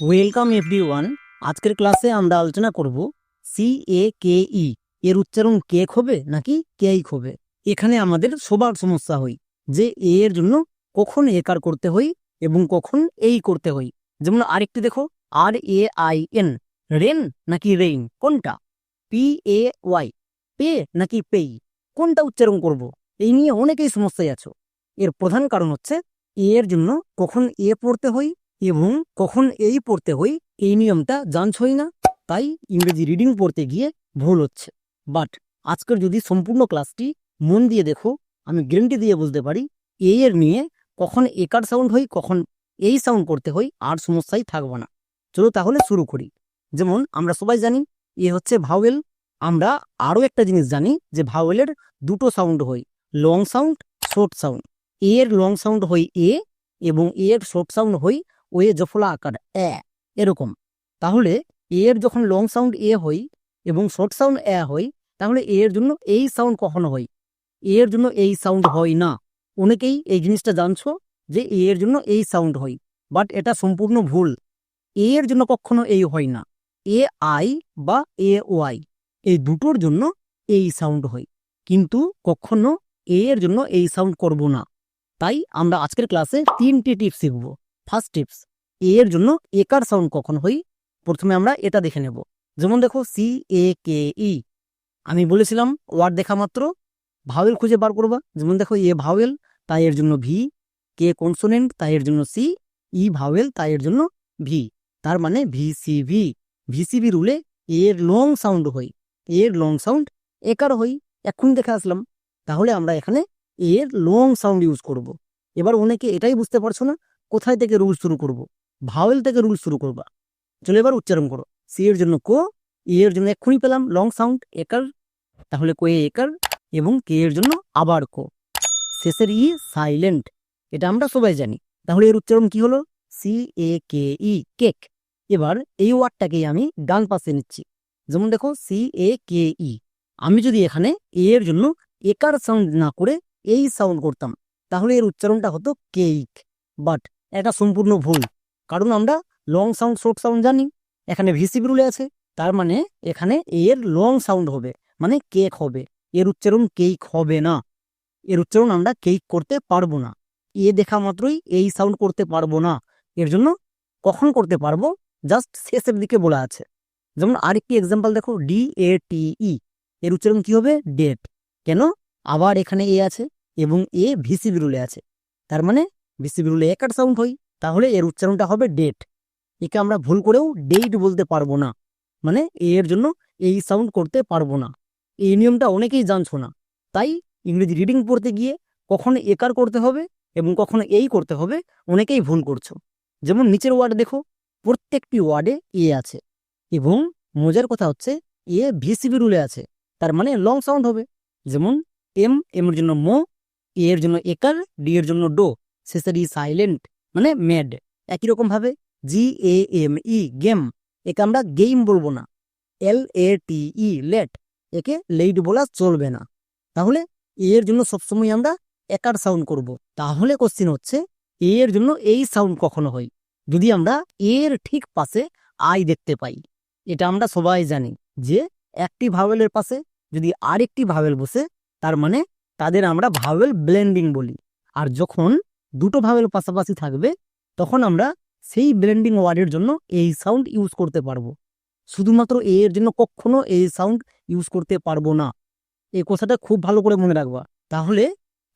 Welcome every one আজকের ক্লাসে আমরা আলোচনা করব সি এ কে ই এর উচ্চারণ কেক হবে নাকি কেইক হবে এখানে আমাদের সবার সমস্যা হয় যে এ এর জন্য কখন একার করতে হই এবং কখন এই করতে হই যেমন আরেকটি দেখো R A I N rain নাকি রেইন, কোনটা? পি এ ওয়াই পে নাকি পেই, কোনটা উচ্চারণ করব? এই নিয়ে অনেকেই সমস্যায় আছো। এর প্রধান কারণ হচ্ছে এ এর জন্য কখন এ পড়তে হয় এবং কখন এই পড়তে হই এই নিয়মটা জানছই না? তাই ইংরেজি রিডিং পড়তে গিয়ে ভুল হচ্ছে। বাট আজকের যদি সম্পূর্ণ ক্লাসটি মন দিয়ে দেখো, আমি গ্যারেন্টি দিয়ে বুঝতে পারি এই এর নিয়ে কখন একার সাউন্ড হই কখন এই সাউন্ড করতে হই আর সমস্যাই থাকবে না। চলো তাহলে শুরু করি। যেমন আমরা সবাই জানি এ হচ্ছে ভাওয়েল আমরা আরও একটা জিনিস জানি যে ভাওয়েলের দুটো সাউন্ড হই long sound short sound A এর লং সাউন্ড হই এ এবং এ এর শর্ট সাউন্ড হয় ওয়ে জফলা আকার এ, এরকম। তাহলে এর যখন লং সাউন্ড এ হই এবং শর্ট সাউন্ড এ হই তাহলে এর জন্য এই সাউন্ড কখনো হয়? এর জন্য এই সাউন্ড হয় না। অনেকেই এই জিনিসটা জানছো যে এর জন্য এই সাউন্ড হয় বাট এটা সম্পূর্ণ ভুল। এর জন্য কখনো এই হয় না। এ আই বা এ ওয়াই, এই দুটোর জন্য এই সাউন্ড হয়। কিন্তু কখনো এর জন্য এই সাউন্ড করব না। তাই আমরা আজকের ক্লাসে তিনটি টিপস শিখব। ফার্স্ট টিপস এ এর জন্য একার সাউন্ড কখন হই? প্রথমে আমরা এটা দেখে নেব। যেমন দেখো সি এ কে ই আমি বলেছিলাম, ওয়ার্ড দেখা মাত্র। ভাওয়েল খুঁজে বার করবা। যেমন দেখো এ ভাওয়েল তাই এর জন্য ভি কে কনসোনেন্ট তাই এর জন্য সি ই ভাওয়েল তাই এর জন্য ভি তার মানে ভি সি ভি ভিসিভি রুলে এর লং সাউন্ড হই। এর লং সাউন্ড একার হই। এখন দেখে আসলাম। তাহলে আমরা এখানে এর লং সাউন্ড ইউজ করব। এবার অনেকে এটাই বুঝতে পারছ না। কোথায় থেকে রুল শুরু করব। ভাওয়েল থেকে রুল শুরু করবা। চলো এবার উচ্চারণ করো। সি এর জন্য কো ই এর জন্য এক্ষুনি পেলাম লং সাউন্ড একার, তাহলে কোয়ে একার, এবং কে এর জন্য আবার কো। শেষের ই সাইলেন্ট এটা আমরা সবাই জানি। তাহলে এর উচ্চারণ কি হলো? সি এ কে ই কেক এবার এই ওয়ার্ডটাকেই আমি ডান পাশে নিচ্ছি। যেমন দেখো সি এ কে ই আমি যদি এখানে এ এর জন্য একার সাউন্ড না করে এই সাউন্ড করতাম, তাহলে এর উচ্চারণটা হতো কেইক বাট এটা সম্পূর্ণ ভুল। কারণ আমরা লং সাউন্ড শর্ট সাউন্ড জানি। এখানে ভিসিবি রুলে আছে। তার মানে এখানে এর লং সাউন্ড হবে। মানে কেক হবে। এর উচ্চারণ কেক হবে না। এর উচ্চারণ আমরা কেক করতে পারব না। এ দেখা মাত্রই এই সাউন্ড করতে পারব না। এর জন্য কখন করতে পারব? জাস্ট শেষের দিকে বলা আছে। যেমন আরেকটি এক্সাম্পল দেখো ডি এ টি ই এর উচ্চারণ কি হবে? ডেট কেন? আবার এখানে এ আছে এবং এ ভিসিবি রুলে আছে। তার মানে ভিসিবি রুলে একার সাউন্ড হয়, তাহলে এর উচ্চারণটা হবে ডেট একে আমরা ভুল করেও ডেট বলতে পারব না। মানে এর জন্য এই সাউন্ড করতে পারব না। এই নিয়মটা অনেকেই জানছো না। তাই ইংরেজি রিডিং পড়তে গিয়ে কখনো একার করতে হবে এবং কখনো এই করতে হবে অনেকেই ভুল করছ। যেমন নিচের ওয়ার্ড দেখো, প্রত্যেকটি ওয়ার্ডে এ আছে। এবং মজার কথা হচ্ছে, এ ভিসিবি রুলে আছে। তার মানে লং সাউন্ড হবে। যেমন এম এম এর জন্য মো, এ এর জন্য একার ডি এর জন্য ডো। ই সাইলেন্ট মানে ম্যাড একই রকম ভাবে জি এ এম ই গেম একে আমরা গেম বলব না। এল এ টি ই লেট একে লেট বলা চলবে না। তাহলে এর জন্য সবসময় আমরা একার সাউন্ড করব। তাহলে কোশ্চিন হচ্ছে এর জন্য এই সাউন্ড কখনো হয়? যদি আমরা এর ঠিক পাশে আই দেখতে পাই, এটা আমরা সবাই জানি যে একটি ভাওয়েলের পাশে যদি আরেকটি ভাওয়েল বসে, তার মানে তাদের আমরা ভাওয়েল ব্লেন্ডিং বলি। আর যখন দুটো ভাওয়েল পাশাপাশি থাকবে, তখন আমরা সেই ব্লেন্ডিং ওয়ার্ডের জন্য এই সাউন্ড ইউজ করতে পারব। শুধুমাত্র এ এর জন্য কখনো এই সাউন্ড ইউজ করতে পারব না। এই কথাটা খুব ভালো করে মনে রাখবা। তাহলে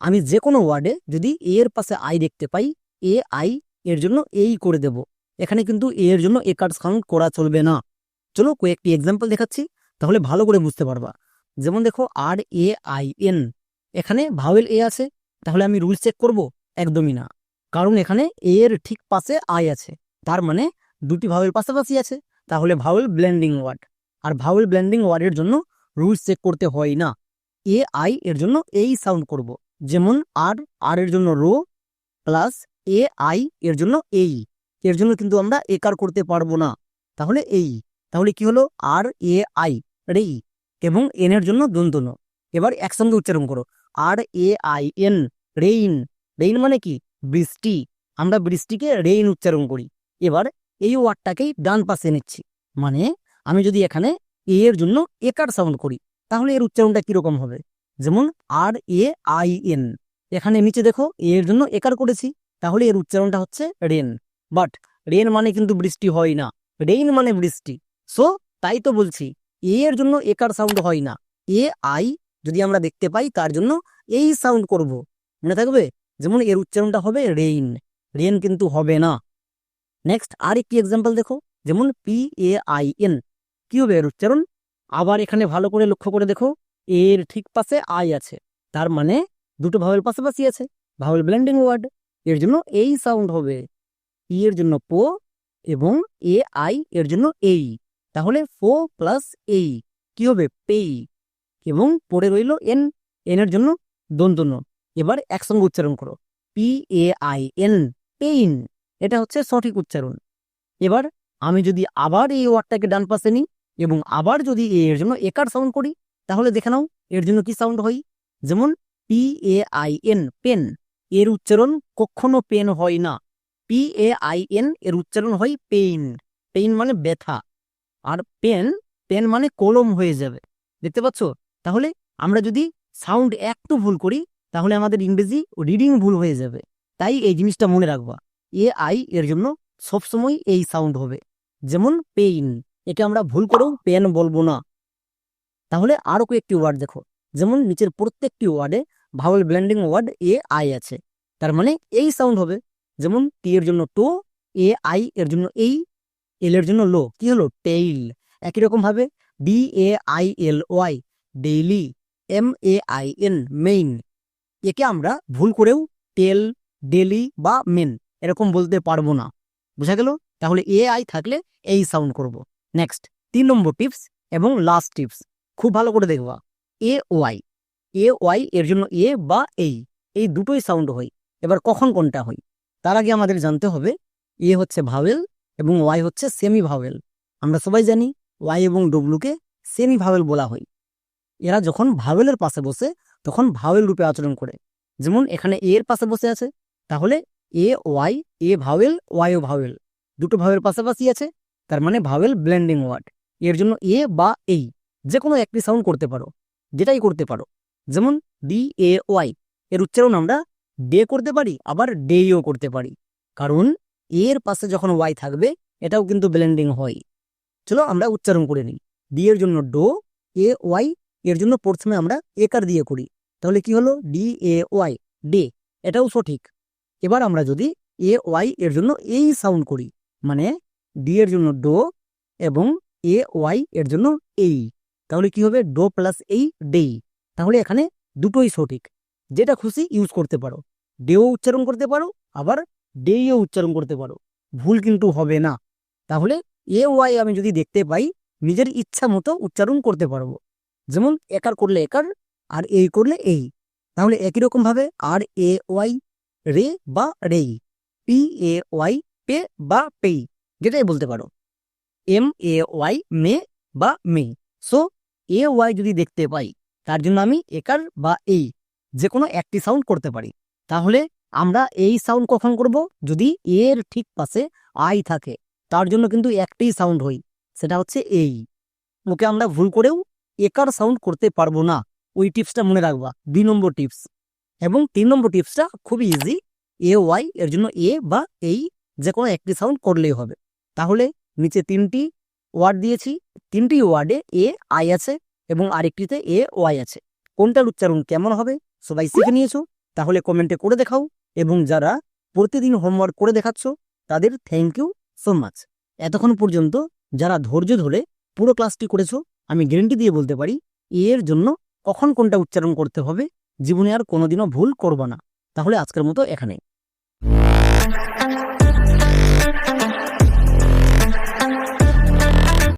আমি যে কোনো ওয়ার্ডে যদি এ এর পাশে আই দেখতে পাই এ আই এর জন্য এই করে দেব। এখানে কিন্তু এ এর জন্য এ কার্ড সাউন্ড করা চলবে না। চলো কয়েকটি এক্সাম্পল দেখাচ্ছি, তাহলে ভালো করে বুঝতে পারবা। যেমন দেখো আর এ আই এন এখানে ভাওয়েল এ আছে, তাহলে আমি রুল চেক করব? একদমই না। কারণ এখানে এ এর ঠিক পাশে আই আছে। তার মানে দুটি ভাওয়েল পাশাপাশি আছে। তাহলে ভাওয়েল ব্লেন্ডিং ওয়ার্ড আর ভাওয়েল ব্লেন্ডিং ওয়ার্ডের জন্য রুলস চেক করতে হয় না। এ আই এর জন্য এই সাউন্ড করব। যেমন আর আর এর জন্য রো প্লাস এ আই এর জন্য এই। এর জন্য কিন্তু আমরা একার করতে পারব না। তাহলে এই। তাহলে কি হলো? আর এ আই রেই এবং এন এর জন্য দন্তন এবার একসঙ্গে উচ্চারণ করো। R A I N rain rain মানে কি? বৃষ্টি। আমরা বৃষ্টিকে রেইন উচ্চারণ করি। এবার এই ওয়ার্ডটাকেই ডান পাশে নিচ্ছি। মানে আমি যদি এখানে এ এর জন্য একার সাউন্ড করি, তাহলে এর উচ্চারণটা কীরকম হবে? যেমন আর এ আই এন এখানে নিচে দেখো এ এর জন্য একার করেছি, তাহলে এর উচ্চারণটা হচ্ছে রেন বাট রেন মানে কিন্তু বৃষ্টি হয় না। রেইন মানে বৃষ্টি। সো তাই তো বলছি এ এর জন্য একার সাউন্ড হয় না। এ আই যদি আমরা দেখতে পাই, তার জন্য এই সাউন্ড করব। মনে থাকবে? যেমন এর উচ্চারণটা হবে রেইন রেন কিন্তু হবে না। নেক্সট আর একটি এক্সাম্পল দেখো, যেমন পি এ আই এন কি হবে এর উচ্চারণ? আবার এখানে ভালো করে লক্ষ্য করে দেখো, এর ঠিক পাশে আই আছে। তার মানে দুটো ভাওয়েল পাশাপাশি আছে ভাওয়েল ব্লেন্ডিং ওয়ার্ড এর জন্য এই সাউন্ড হবে। ই এর জন্য পো এবং এ আই এর জন্য এই। তাহলে ফো প্লাস এই। কি হবে? পেই এবং পড়ে রইল এন এন এর জন্য দন্তন্য এবার একসঙ্গে উচ্চারণ করো। P A I N pain এটা হচ্ছে সঠিক উচ্চারণ। এবার আমি যদি আবার এই ওয়ার্ডটাকে ডান পাশে নিই এবং আবার যদি এর জন্য একার সাউন্ড করি, তাহলে দেখে নাও এর জন্য কি সাউন্ড হয়। যেমন P A I N pen এর উচ্চারণ কখনো পেন হয় না। পি এ আই এন এর উচ্চারণ হয় পেইন পেইন মানে ব্যথা। আর পেন পেন মানে কলম হয়ে যাবে। দেখতে পাচ্ছ? তাহলে আমরা যদি সাউন্ড একটু ভুল করি তাহলে আমাদের ইংরেজি ও রিডিং ভুল হয়ে যাবে। তাই এই জিনিসটা মনে রাখবা। এ আই এর জন্য সবসময় এই সাউন্ড হবে। যেমন পেইন একে আমরা ভুল করেও পেন বলব না। তাহলে আরও কয়েকটি ওয়ার্ড দেখো। যেমন নিচের প্রত্যেকটি ওয়ার্ডে vowel blending word A I আছে। তার মানে এই সাউন্ড হবে। যেমন টি এর জন্য টো এ আই এর জন্য এই এল এর জন্য লো কি হলো? টেইল একই রকম ভাবে D A I L Y daily M A I N main একে আমরা ভুল করেও টেল, ডেলি বা মেন এরকম বলতে পারব না। বুঝা গেল? তাহলে এ আই থাকলে এই সাউন্ড করব। নেক্সট, তিন নম্বর টিপস এবং লাস্ট টিপস। খুব ভালো করে দেখবা। এ ওয়াই। এ ওয়াই এর জন্য এ বা এই এই দুটোই সাউন্ড হয়। এবার কখন কোনটা হয়? তার আগে আমাদের জানতে হবে, এ হচ্ছে ভাওয়েল এবং ওয়াই হচ্ছে সেমি ভাওয়েল আমরা সবাই জানি, ওয়াই এবং ডব্লুকে সেমি ভাওয়েল বলা হয়। এরা যখন ভাওয়েলের পাশে বসে তখন ভাওয়েল রূপে আচরণ করে। যেমন এখানে এ এর পাশে বসে আছে, তাহলে A, Y, A vowel, Y O vowel. দুটো ভাওয়েল পাশাপাশি আছে, তার মানে ভাওয়েল ব্লেন্ডিং ওয়ার্ড। এর জন্য এ বা এই যে কোনো একটি সাউন্ড করতে পারো, যেটাই করতে পারো। যেমন ডি, এ, ওয়াই, এর উচ্চারণ আমরা ডে করতে পারি, আবার ডেইও করতে পারি। কারণ এর পাশে যখন ওয়াই থাকবে, এটাও কিন্তু ব্লেন্ডিং হয়। চলো আমরা উচ্চারণ করে নিই। ডি এর জন্য ডো, এ, ওয়াই, এর জন্য প্রথমে আমরা একার দিয়ে করি। তাহলে কি হলো? ডি এ ওয়াই ডে এটাও সঠিক। এবার আমরা যদি এ ওয়াই এর জন্য এই সাউন্ড করি মানে ডি এর জন্য ডো এবং এ ওয়াই এর জন্য এই, তাহলে কি হবে? ডো প্লাস এই ডেই তাহলে এখানে দুটোই সঠিক। যেটা খুশি ইউজ করতে পারো। ডেও উচ্চারণ করতে পারো, আবার ডেইও উচ্চারণ করতে পারো। ভুল কিন্তু হবে না। তাহলে এ ওয়াই আমি যদি দেখতে পাই, নিজের ইচ্ছা মতো উচ্চারণ করতে পারব। যেমন একার করলে একার আর এই করলে এই। তাহলে একই রকম ভাবে আর এ ওয়াই রে বা ray, P A Y pay বা পেই, যেটাই বলতে পারো। এম এ ওয়াই মে বা মে। সো এ ওয়াই যদি দেখতে পাই, তার জন্য আমি একার বা এই যে কোনো একটি সাউন্ড করতে পারি। তাহলে আমরা এই সাউন্ড কখন করব? যদি এর ঠিক পাশে আই থাকে, তার জন্য কিন্তু একটাই সাউন্ড হই, সেটা হচ্ছে এই। ওকে আমরা ভুল করেও একার সাউন্ড করতে পারব না। ওই টিপসটা মনে রাখবা। দুই নম্বর টিপস। এবং তিন নম্বর টিপসটা খুবই ইজি এ ওয়াই এর জন্য এ বা এই যে কোনো একটি সাউন্ড করলেই হবে। তাহলে নিচে তিনটি ওয়ার্ড দিয়েছি। তিনটি ওয়ার্ডে এ আই আছে এবং আরেকটিতে এ ওয়াই আছে। কোনটার উচ্চারণ কেমন হবে সবাই শিখে নিয়েছো? তাহলে কমেন্টে করে দেখাও এবং যারা প্রতিদিন হোমওয়ার্ক করে দেখাচ্ছ, তাদের থ্যাংক ইউ সো মাচ এতক্ষণ পর্যন্ত যারা ধৈর্য ধরে পুরো ক্লাসটি করেছ, আমি গ্যারেন্টি দিয়ে বলতে পারি এর জন্য কখন কোনটা উচ্চারণ করতে হবে, জীবনে আর কোনোদিনও ভুল করবা না। তাহলে আজকের মতো এখানে